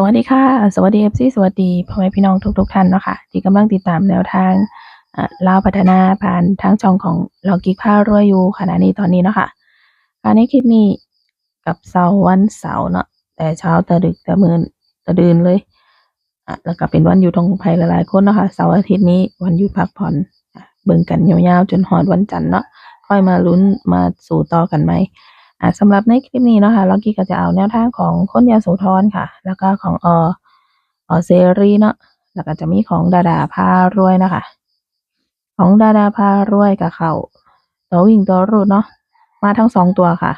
สวัสดีค่ะ สวัสดี FC สวัสดีพ่อแม่พี่น้องทุกๆท่านเนาะค่ะที่กำลังติดตามแนวทางอ่าพัฒนาผ่านทางช่องของเรากิ๊กพารวยอยู่ขณะนี้ตอนนี้เนาะค่ะค่ะในคลิปนี้กับเสาร์วันเสาร์เนาะแต่เช้าแต่ดึกแต่มื้อแต่ดื่นเลยอะแล้วก็เป็นวันหยุดของไผหลายๆคนเนาะค่ะเสาร์อาทิตย์นี้วันหยุดพักผ่อนเบิ่งกันยาวๆจนฮอดวันจันทร์เนาะค่อยมาลุ้นมาสู่ต่อกันใหม อ่าสำหรับในคลิปนี้เนาะค่ะล็อกกี้ก็จะเอาแนวทางของคนยโสธรค่ะ แล้วก็ของออเซรีเนาะแล้วก็จะมีของดาดาพารวยนะคะ ของดาดาพารวยกับเขาตัววิ่งตัวรูดเนาะมาทั้งสองตัวค่ะ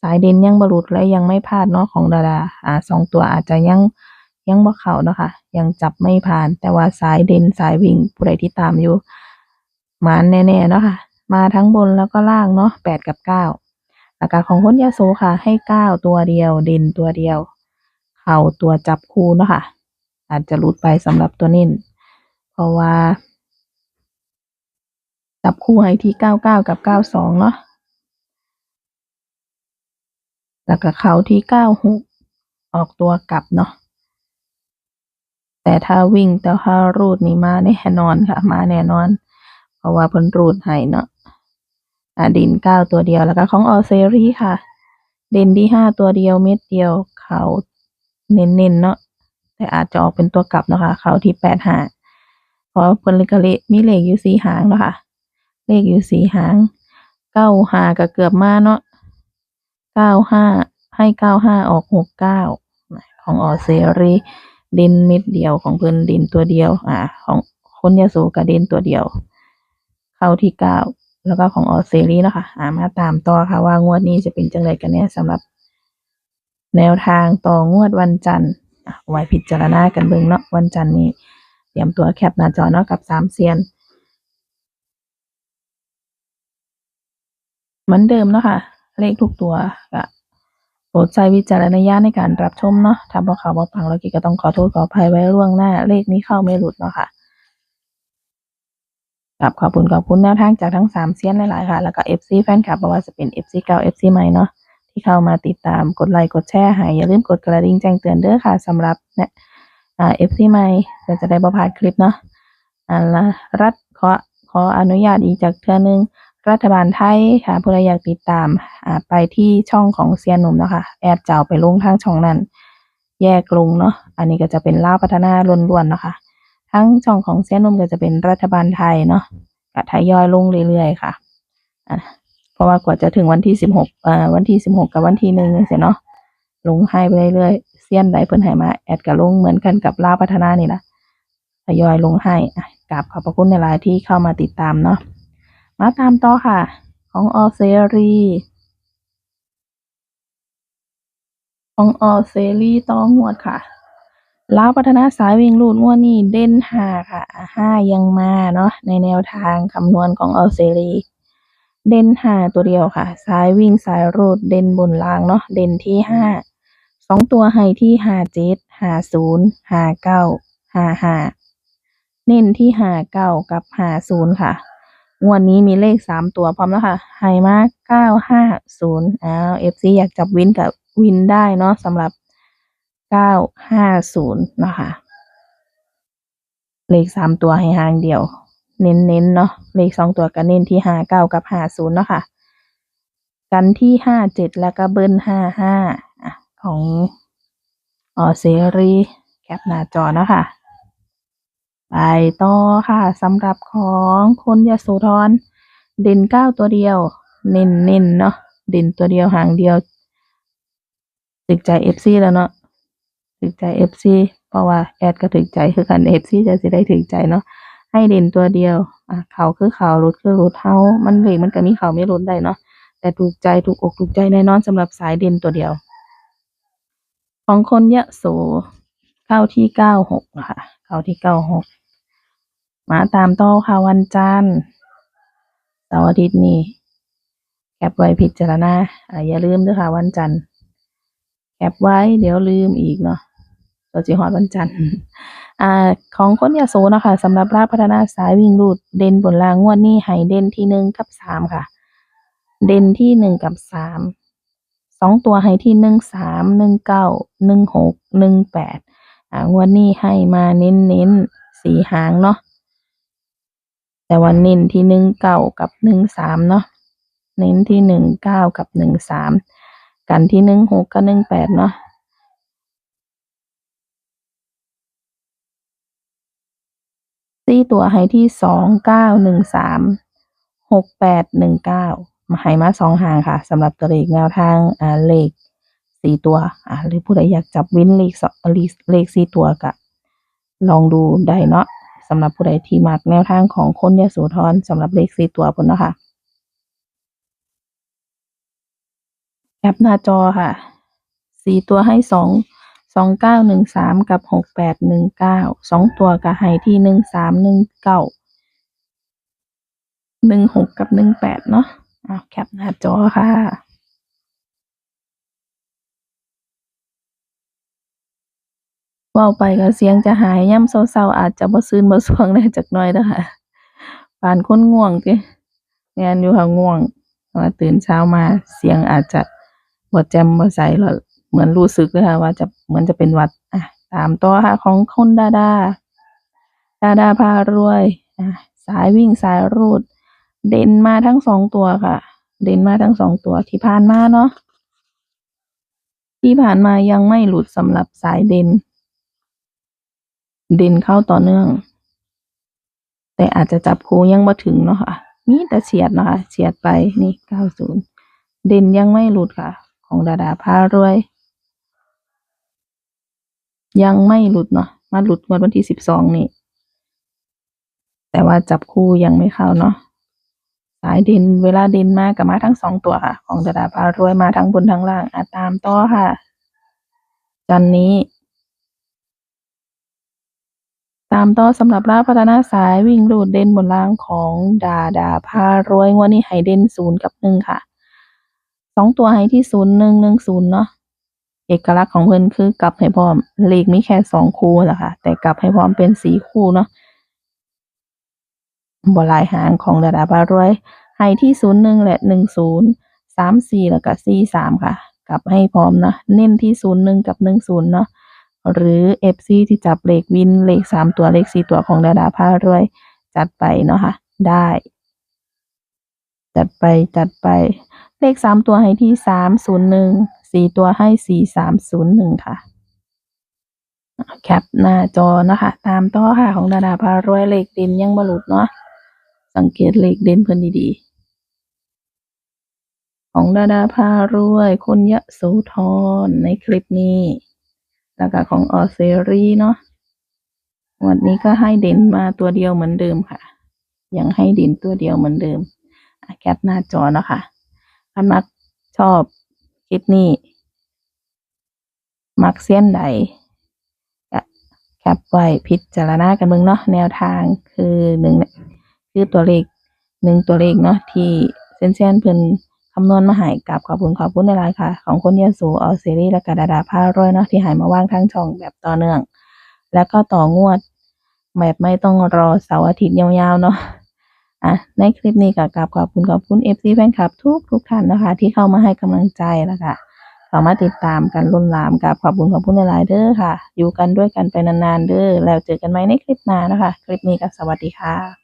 สายเด่นยังบรุดและยังไม่พลาดเนาะของดาดาอ่าสองตัวอาจจะยังยังบ่เข้าเนาะค่ะ ยังจับไม่ผ่าน แต่ว่าสายเด่นสายวิ่งผู้ใดที่ตามอยู่มานแน่ๆเนาะค่ะ มาทั้งบนแล้วก็ล่างเนาะแปดกับเก้า แล้วก็ของคนยาโสค่ะ ให้ก้าวตัวเดียว เด่นตัวเดียว เข่าตัวจับคู่เนาะค่ะ อาจจะหลุดไปสำหรับตัวนิ่นเพราะว่า จับคู่ให้ที่เก้าเก้ากับเก้าสองเนาะแล้วก็เข่าที่เก้าหกออกตัวกลับเนาะแต่ถ้าวิ่งแต่ถ้ารูดนี่มาแน่นอนค่ะ มาแน่นอน เพราะว่าเพิ่นรูดให้เนาะ ดินเก้าตัวเดียวแล้วก็ของออเซรีค่ะ เด่นที่ห้าตัวเดียวเม็ดเดียวเขาเน้นๆเนาะแต่อาจจะออกเป็นตัวกลับเนาะคะเขาที่แปดหาเพราะเพิ่นเลยก็เลมีเลขอยู่สีหางเนาะค่ะ เลขอยู่สีหางเก้าหาก็เกือบมาเนาะเก้าห้าให้เก้าห้าออกหกเก้าของออเซรีเด่นเม็ดเดียวของเพิ่นเด่นตัวเดียว อ่า ของคนยาสูก็เด่นตัวเดียว เข้าที่เก้า แล้วก็ของออสเตรเลียเนาะคะอ่ามาตามต่อค่ะว่างวดนี้จะเป็นจังไรกันเนี่ยสำหรับ แนวทางต่องวดวันจันทร์ไว้พิจารณากันเบิ่งเนาะวันจันทร์นี้เตรียมตัวแคปหน้าจอเนาะกับสามเซียนเหมือนเดิมเนาะค่ะ เลขทุกตัวก็โปรดใช้วิจารณญาณในการรับชมเนาะถ้าบอกข่าวบอกฟังแล้วกิก็ต้องขอโทษขออภัยไว้ล่วงหน้า เลขนี้เข้าไม่หลุดเนาะค่ะ กับขอบคุณขอบคุณแนวทางจากทั้งสามเซียนหลายๆค่ะ แล้วก็ FC แฟนคลับไม่ว่าจะเป็น FC เก่า FC ใหม่เนาะที่เข้ามาติดตามกดไลค์กดแชร์ให้อย่าลืมกดกระดิ่งแจ้งเตือนเด้อค่ะสำหรับเนี่ยเอ่า FC ใหม่เพื่อจะได้บ่พาดคลิปเนาะอ่าละรัฐขอขออนุญาตอีกจากเทื่อนึงรัฐบาลไทยค่ะผู้ใดอยากติดตามอ่าไปที่ช่องของเซียนหนุ่มเนาะค่ะแอดเจ้าไปลงทางช่องนั้น แยกลงเนาะอันนี้ก็จะเป็นล่าพัฒนาล้วนๆเนาะค่ะ ทั้งช่องของเซียนหนุ่มก็จะเป็นรัฐบาลไทยเนาะก็ทยอยลงเรื่อยๆค่ะอะ เพราะว่ากว่าจะถึงวันที่สิบหกอ่าวันที่สิบหกกับวันที่หนึ่งเสียเนาะลงให้ไปเรื่อยๆเซียนใดเพิ่นให้มาแอดกับลงเหมือนกันกับลาพัฒนานี่ละทยอยลงให้กราบขอบพระคุณในหลายที่เข้ามาติดตามเนาะมาตามต่อค่ะ ของออเซรีของออเซรีต่องวดค่ะ ลาวพัฒนาสายวิ่งลูดงวดนี้เด่นห้าค่ะห้ายังมาเนาะในแนวทางคำนวณของออสเตรเลียเด่นห้าตัวเดียวค่ะ สายวิ่งสายรูดเด่นบนล่างเนาะเด่นที่ห้าสองตัวให้ที่ห้าเจ็ดห้าศูนย์ห้าเก้าห้าห้าเน้นที่ห้าเก้ากับห้าศูนย์ค่ะงวดนี้มีเลขสามตัวพร้อมแล้วค่ะไฮมาเก้าห้าศูนย์อ้าวเอฟซีอยากจับวินกับวินได้เนาะสำหรับ เก้าห้าศูนย์นะคะ เลขสามตัวให้หางเดียว เน้นๆเนาะ เลขสองตัวก็เน้นที่ห้าเก้ากับห้าศูนย์เนาะค่ะ กันที่ห้าเจ็ดแล้วก็เบิ้ลห้าห้าของออเซรีแคปหน้าจอเนาะค่ะ ไปต่อค่ะสำหรับของคนยโสธรเด่นเก้าตัวเดียว เน้นๆเนาะเด่นตัวเดียวหางเดียวติดใจเอฟซีแล้วเนาะ ถึกใจเอฟซีเพราะว่าแอดก็ถึกใจคือกันเอฟซีจะสิได้ถึกใจเนาะให้เด่นตัวเดียวอะเขาคือเขารุดคือรุดเฮามันเลยมันก็มีเขาไม่รุดได้เนาะแต่ถูกใจถูกอกถูกใจแน่นอนสำหรับสายเด่นตัวเดียว ของคนยะโสเข้าที่เก้าหกค่ะ เข้าที่เก้าหกมาตามต่อค่ะวันจันทร์เสาร์อาทิตย์นี้แคปไว้พิจารณาอะอย่าลืมด้วยค่ะวันจันทร์แคปไว้เดี๋ยวลืมอีกเนาะ ตัวจีฮอดวันจันทร์อ่าของคนยาโสนะคะสำหรับราชพัฒนาสายวิ่งรูดเด่นบนรางงวดนี้ให้เด่นที่หนึ่งกับสามค่ะ เด่นที่หนึ่งกับสามสองตัวให้ที่หนึ่งสามหนึ่งเก้าหนึ่งหกหนึ่งแปดอ่างวดนี้ให้มาเน้นเน้นสีหางเนาะแต่ว่าเน้นที่หนึ่งเก้ากับหนึ่งสามเนาะเน้นที่หนึ่งเก้ากับหนึ่งสามกันที่หนึ่งหกกับหนึ่งแปดเนาะ สี่ตัวให้ที่สองเก้าหนึ่งสามหกแปดหนึ่งเก้ามาให้มาสองหางค่ะสำหรับตัวเลขแนวทางอ่าเลขสี่ตัวอ่าหรือผู้ใดอยากจับวินเลขสองเลขสี่ตัวก็ลองดูได้เนาะสำหรับผู้ใดที่มักแนวทางของคนยโสธรสำหรับเลขสี่ตัวพุ่นเนาะค่ะแคปหน้าจอค่ะสี่ตัวให้สอง สองเก้าหนึ่งสามกับหกแปดหนึ่งเก้าสองตัวก็ให้ที่หนึ่งสามหนึ่งเก้าหนึ่งหกกับหนึ่งแปดเนาะเอาแคปหน้าจอค่ะเว้าไปก็เสียงจะหายย่ำเศร้าๆอาจจะบ่ซื่นบ่สวงได้จักน่อยเด้อค่ะปานคนง่วงติแม่นอยู่ค่ะง่วงเพราะว่าตื่นเช้ามาเสียงอาจจะบ่แจ่มบ่ใสเหมือนรู้สึกเลยค่ะว่าจะ มือนจะเป็นวัดอะตามต่อค่ะของคุณดาดา ดาดาพารวยอะสายวิ่งสายรูด เด่นมาทั้งสองตัวค่ะ เด่นมาทั้งสองตัวที่ผ่านมาเนาะที่ผ่านมายังไม่หลุดสำหรับสายเด่น เด่นเข้าต่อเนื่อง แต่อาจจะจับคูยังบ่ถึงเนาะค่ะมีแต่เฉียดนะคะเฉียดไปนี่เก้าศูนย์เด่นยังไม่หลุดค่ะ ของดาดาพารวย ยังไม่หลุดเนาะมาหลุดงวดวันที่สิบสองนี่ แต่ว่าจับคู่ยังไม่เข้าเนาะสายเด่นเวลาเด่นมากกับมาทั้งสองตัวค่ะ ของดาดาพารวยมาทั้งบนทั้งล่างอะตามต่อค่ะ จันนี้ ตามต่อสำหรับลาพัฒนาสายวิ่งรูดเด่นบนล่างของดาดาพารวยงวดนี้ให้เด่นศูนย์กับหนึ่งค่ะสองตัวให้ที่ศูนย์หนึ่งหนึ่งศูนย์เนาะ เอกลักษณ์ของเพิ่นคือกลับให้พร้อม เลขมีแค่สองคู่แหละค่ะ แต่กลับให้พร้อมเป็นสี่คู่เนาะบลายหางของดาดาพารวย ให้ที่ศูนย์หนึ่งและหนึ่งศูนย์สามสี่แล้วก็สี่สามค่ะ กลับให้พร้อมนะ เน้นที่ศูนย์หนึ่งกับหนึ่งศูนย์เนาะ หรือ FC ที่จับเลขวินเลขสามตัวเลขสี่ตัวของดาดาพารวย จัดไปเนาะค่ะ ได้ จัดไปจัดไป เลขสามตัวให้ที่สามศูนย์หนึ่ง สี่ตัวให้สี่สามศูนย์หนึ่งค่ะ แคปหน้าจอนะคะ ตามต่อค่ะของดาดาพารวยเลขเด่นยังบหลุดเนาะ สังเกตเลขเด่นเพิ่นดีๆ ของดาดาพารวยคนยะโสธรในคลิปนี้ แล้วก็ของออเซรีเนาะ วันนี้ก็ให้เด่นมาตัวเดียวเหมือนเดิมค่ะ ยังให้เด่นตัวเดียวเหมือนเดิมแคปหน้าจอเนาะค่ะถ้ามักชอบ คลิปนี้ มักเส้นใดก็แคปไว้พิจารณากันเบิ่งเนาะแนวทางคือหนึ่งคือตัวเลขหนึ่งตัวเลขเนาะที่เส้นเส้นเพิ่นคำนวณมาให้กับขอบคุณขอบคุณในไลน์ค่ะ ของคนยโสออซีรีส์และกระดาดาผ้ารวยเนาะที่หายมาว่างทางช่องแบบต่อเนื่อง แล้วก็ต่องวดแบบไม่ต้องรอเสาร์อาทิตย์ยาวๆเนาะ อะในคลิปนี้ก็กราบขอบคุณขอบคุณเอฟซีแฟนคลับทุกทุกท่านนะคะ ที่เข้ามาให้กำลังใจแล้วค่ะเข้ามาติดตามกันลุ่นลามกับขอบคุณขอบคุณหลายๆเด้อค่ะ อยู่กันด้วยกันไปนานๆเด้อแล้วเจอกันไหมในคลิปหน้านะคะ คลิปนี้ก็สวัสดีค่ะ